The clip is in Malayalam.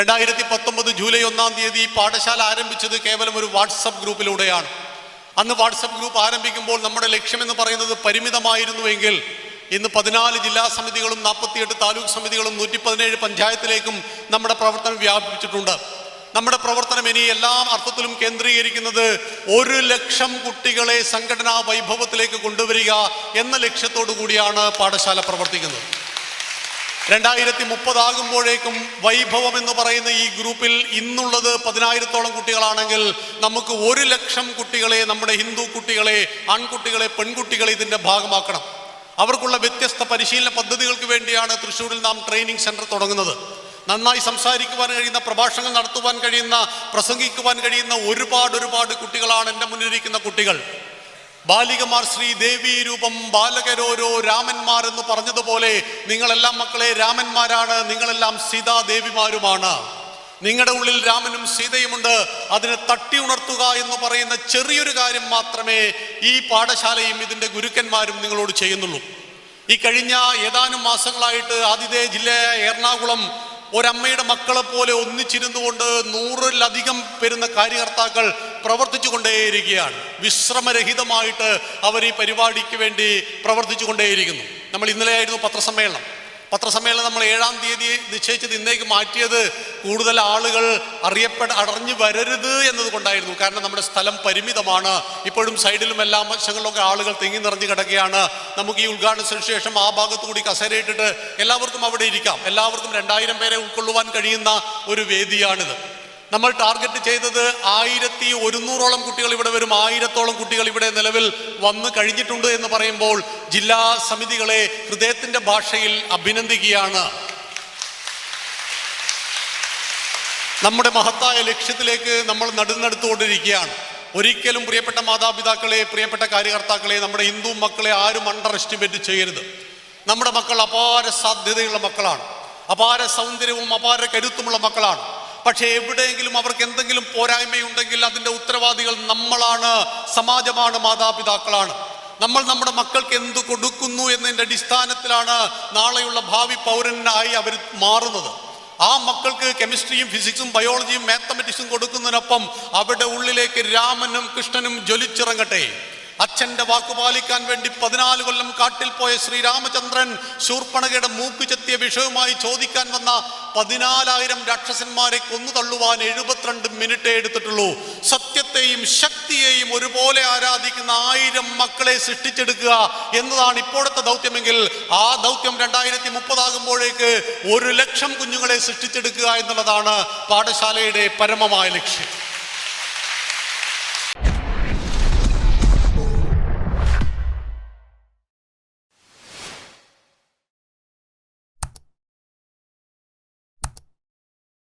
രണ്ടായിരത്തി പത്തൊമ്പത് ജൂലൈ ഒന്നാം തീയതി ഈ പാഠശാല ആരംഭിച്ചത് കേവലം ഒരു വാട്സപ്പ് ഗ്രൂപ്പിലൂടെയാണ്. അന്ന് വാട്സപ്പ് ഗ്രൂപ്പ് ആരംഭിക്കുമ്പോൾ നമ്മുടെ ലക്ഷ്യമെന്ന് പറയുന്നത് പരിമിതമായിരുന്നുവെങ്കിൽ ഇന്ന് പതിനാല് ജില്ലാ സമിതികളും നാൽപ്പത്തിയെട്ട് താലൂക്ക് സമിതികളും നൂറ്റി പതിനേഴ് പഞ്ചായത്തിലേക്കും നമ്മുടെ പ്രവർത്തനം വ്യാപിപ്പിച്ചിട്ടുണ്ട്. നമ്മുടെ പ്രവർത്തനം ഇനി എല്ലാ അർത്ഥത്തിലും കേന്ദ്രീകരിക്കുന്നത് ഒരു ലക്ഷം കുട്ടികളെ സംഘടനാ വൈഭവത്തിലേക്ക് കൊണ്ടുവരിക എന്ന ലക്ഷ്യത്തോടു കൂടിയാണ് പാഠശാല പ്രവർത്തിക്കുന്നത്. രണ്ടായിരത്തി മുപ്പതാകുമ്പോഴേക്കും വൈഭവം എന്ന് പറയുന്ന ഈ ഗ്രൂപ്പിൽ ഇന്നുള്ളത് പതിനായിരത്തോളം കുട്ടികളാണെങ്കിൽ നമുക്ക് ഒരു ലക്ഷം കുട്ടികളെ നമ്മുടെ ഹിന്ദു കുട്ടികളെ ആൺകുട്ടികളെ പെൺകുട്ടികളെ ഇതിന്റെ ഭാഗമാക്കണം. അവർക്കുള്ള വ്യത്യസ്ത പരിശീലന പദ്ധതികൾക്ക് വേണ്ടിയാണ് തൃശ്ശൂരിൽ നാം ട്രെയിനിങ് സെന്റർ തുടങ്ങുന്നത്. നന്നായി സംസാരിക്കുവാൻ കഴിയുന്ന പ്രഭാഷണങ്ങൾ നടത്തുവാൻ കഴിയുന്ന പ്രസംഗിക്കുവാൻ കഴിയുന്ന ഒരുപാട് ഒരുപാട് കുട്ടികളാണ് എന്റെ മുന്നിലിരിക്കുന്ന കുട്ടികൾ. ബാലികമാർ ശ്രീ ദേവി രൂപം ബാലകരോരോ രാമന്മാർ എന്ന് പറഞ്ഞതുപോലെ നിങ്ങളെല്ലാം മക്കളെ രാമന്മാരാണ് നിങ്ങളെല്ലാം സീതാദേവിമാരുമാണ്. നിങ്ങളുടെ ഉള്ളിൽ രാമനും സീതയുമുണ്ട് അതിനെ തട്ടി ഉണർത്തുക എന്ന് പറയുന്ന ചെറിയൊരു കാര്യം മാത്രമേ ഈ പാഠശാലയും ഇതിന്റെ ഗുരുക്കന്മാരും നിങ്ങളോട് ചെയ്യുന്നുള്ളൂ. ഈ കഴിഞ്ഞ ഏതാനും മാസങ്ങളായിട്ട് ആതിഥേയ ജില്ലയായ എറണാകുളം ഒരമ്മയുടെ മക്കളെ പോലെ ഒന്നിച്ചിരുന്നുകൊണ്ട് നൂറിലധികം വരുന്ന കാര്യകർത്താക്കൾ പ്രവർത്തിച്ചു കൊണ്ടേയിരിക്കുകയാണ് വിശ്രമരഹിതമായിട്ട് അവർ ഈ പരിപാടിക്ക് വേണ്ടി പ്രവർത്തിച്ചു കൊണ്ടേയിരിക്കുന്നു നമ്മൾ ഇന്നലെയായിരുന്നു പത്രസമ്മേളനം. പത്രസമ്മേളനം നമ്മൾ ഏഴാം തീയതി നിശ്ചയിച്ചത് ഇന്നേക്ക് മാറ്റിയത് കൂടുതൽ ആളുകൾ അറിയപ്പെട അടഞ്ഞു വരരുത് എന്നതുകൊണ്ടായിരുന്നു. കാരണം നമ്മുടെ സ്ഥലം പരിമിതമാണ്. ഇപ്പോഴും സൈഡിലും എല്ലാ വശങ്ങളിലൊക്കെ ആളുകൾ തിങ്ങി നിറഞ്ഞു കിടക്കുകയാണ്. നമുക്ക് ഈ ഉദ്ഘാടനത്തിന് ശേഷം ആ ഭാഗത്തു കൂടി കസേരയിട്ടിട്ട് എല്ലാവർക്കും അവിടെ ഇരിക്കാം. എല്ലാവർക്കും രണ്ടായിരം പേരെ ഉൾക്കൊള്ളുവാൻ കഴിയുന്ന ഒരു വേദിയാണിത്. നമ്മൾ ടാർഗറ്റ് ചെയ്തത് ആയിരത്തി ഒരുന്നൂറോളം കുട്ടികൾ ഇവിടെ വരും. ആയിരത്തോളം കുട്ടികൾ ഇവിടെ നിലവിൽ വന്നു കഴിഞ്ഞിട്ടുണ്ട് എന്ന് പറയുമ്പോൾ ജില്ലാ സമിതികളെ ഹൃദയത്തിന്റെ ഭാഷയിൽ അഭിനന്ദിക്കുകയാണ്. നമ്മുടെ മഹത്തായ ലക്ഷ്യത്തിലേക്ക് നമ്മൾ നടുന്നെടുത്തുകൊണ്ടിരിക്കുകയാണ്. ഒരിക്കലും പ്രിയപ്പെട്ട മാതാപിതാക്കളെ പ്രിയപ്പെട്ട കാര്യകർത്താക്കളെ നമ്മുടെ ഹിന്ദു മക്കളെ ആരും അണ്ടർ എസ്റ്റിമേറ്റ് ചെയ്യരുത്. നമ്മുടെ മക്കൾ അപാര സാധ്യതയുള്ള മക്കളാണ്. അപാര സൗന്ദര്യവും അപാര കരുത്തുമുള്ള മക്കളാണ്. പക്ഷേ എവിടെയെങ്കിലും അവർക്ക് എന്തെങ്കിലും പോരായ്മയുണ്ടെങ്കിൽ അതിന്റെ ഉത്തരവാദികൾ നമ്മളാണ് സമാജമാണ് മാതാപിതാക്കളാണ്. നമ്മൾ നമ്മുടെ മക്കൾക്ക് എന്ത് കൊടുക്കുന്നു എന്നതിന്റെ അടിസ്ഥാനത്തിലാണ് നാളെയുള്ള ഭാവി പൗരനായി അവർ മാറുന്നത്. ആ മക്കൾക്ക് കെമിസ്ട്രിയും ഫിസിക്സും ബയോളജിയും മാത്തമെറ്റിക്സും കൊടുക്കുന്നതിനൊപ്പം അവരുടെ ഉള്ളിലേക്ക് രാമനും കൃഷ്ണനും ജ്വലിച്ചിറങ്ങട്ടെ. അച്ഛന്റെ വാക്കു പാലിക്കാൻ വേണ്ടി പതിനാല് കൊല്ലം കാട്ടിൽ പോയ ശ്രീരാമചന്ദ്രൻ ശൂർപ്പണകയുടെ മൂക്ക് ചെത്തിയ വിഷയവുമായി ചോദിക്കാൻ വന്ന പതിനാലായിരം രാക്ഷസന്മാരെ കൊന്നു തള്ളുവാൻ എഴുപത്തിരണ്ട് മിനിറ്റേ എടുത്തിട്ടുള്ളൂ. സത്യത്തെയും ശക്തിയെയും ഒരുപോലെ ആരാധിക്കുന്ന ആയിരം മക്കളെ സൃഷ്ടിച്ചെടുക്കുക എന്നതാണ് ഇപ്പോഴത്തെ ദൗത്യമെങ്കിൽ ആ ദൗത്യം രണ്ടായിരത്തി മുപ്പതാകുമ്പോഴേക്ക് ഒരു ലക്ഷം കുഞ്ഞുങ്ങളെ സൃഷ്ടിച്ചെടുക്കുക എന്നുള്ളതാണ് പാഠശാലയുടെ പരമമായ ലക്ഷ്യം.